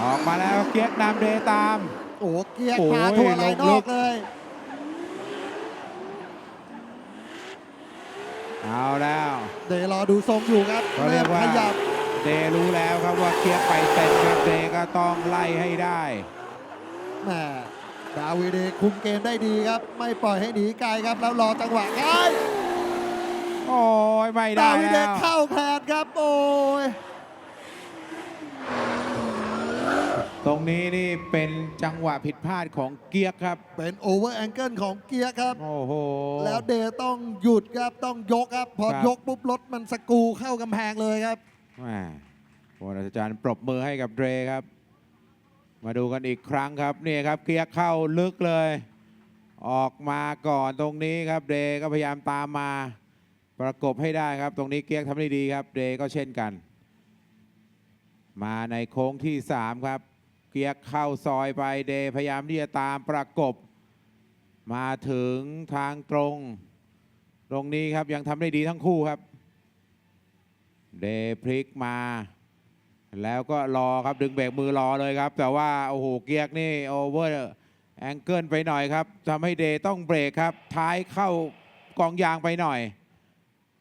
ออกมาแล้วเกียร์นำเดตาม โอ้เกียร์โอ้ยพาทัวร์ลายนลองกลึกเลยเอาแล้ว เดี๋ยวรอดูทรงอยู่ครับก็เรียกว่า ขยับเดรู้แล้วครับว่าเกียร์ไปเต็มครับเดก็ต้องไล่ให้ได้ แหมดาวิดเดคุมเกมได้ดีครับ ไม่ปล่อยให้หนีไกลครับ แล้วรอจังหวะไอ้ยโอ้ยไม่ดาได้วิดเดแล้วเข้าแทนครับ โอ้ย ตรงนี้นี่เป็นจังหวะผิดพลาดของเกียร์ครับ เป็นโอเวอร์แองเกิลของเกียร์ครับ โอ้โห แล้วเดต้องหยุดครับต้องยกครับ พอครับ ยกปุ๊บรถมันสกรูเข้ากำแพงเลยครับ แหม่โอ้อาจารย์ปรบมือให้กับเดรครับ มาดูกันอีกครั้งครับนี่ครับ เกียร์เข้าลึกเลย ออกมาก่อนตรงนี้ครับเดก็พยายามตามมา ประกบให้ได้ครับ ตรงนี้เกียร์ทำได้ดีครับ เดก็เช่นกัน มาในโค้งที่ 3 ครับ เกียร์เข้าซอยไปเดพยายามที่จะตามประกบ มาถึงทางตรง ตรงนี้ครับยังทำได้ดีทั้งคู่ครับ เดพลิกมา แล้วก็รอครับดึงเบรกมือรอเลยครับ แต่ว่าโอ้โหเกียร์นี่โอเวอร์แองเกิลไปหน่อยครับทำให้เดต้องเบรกครับ ท้ายเข้ากองยางไปหน่อย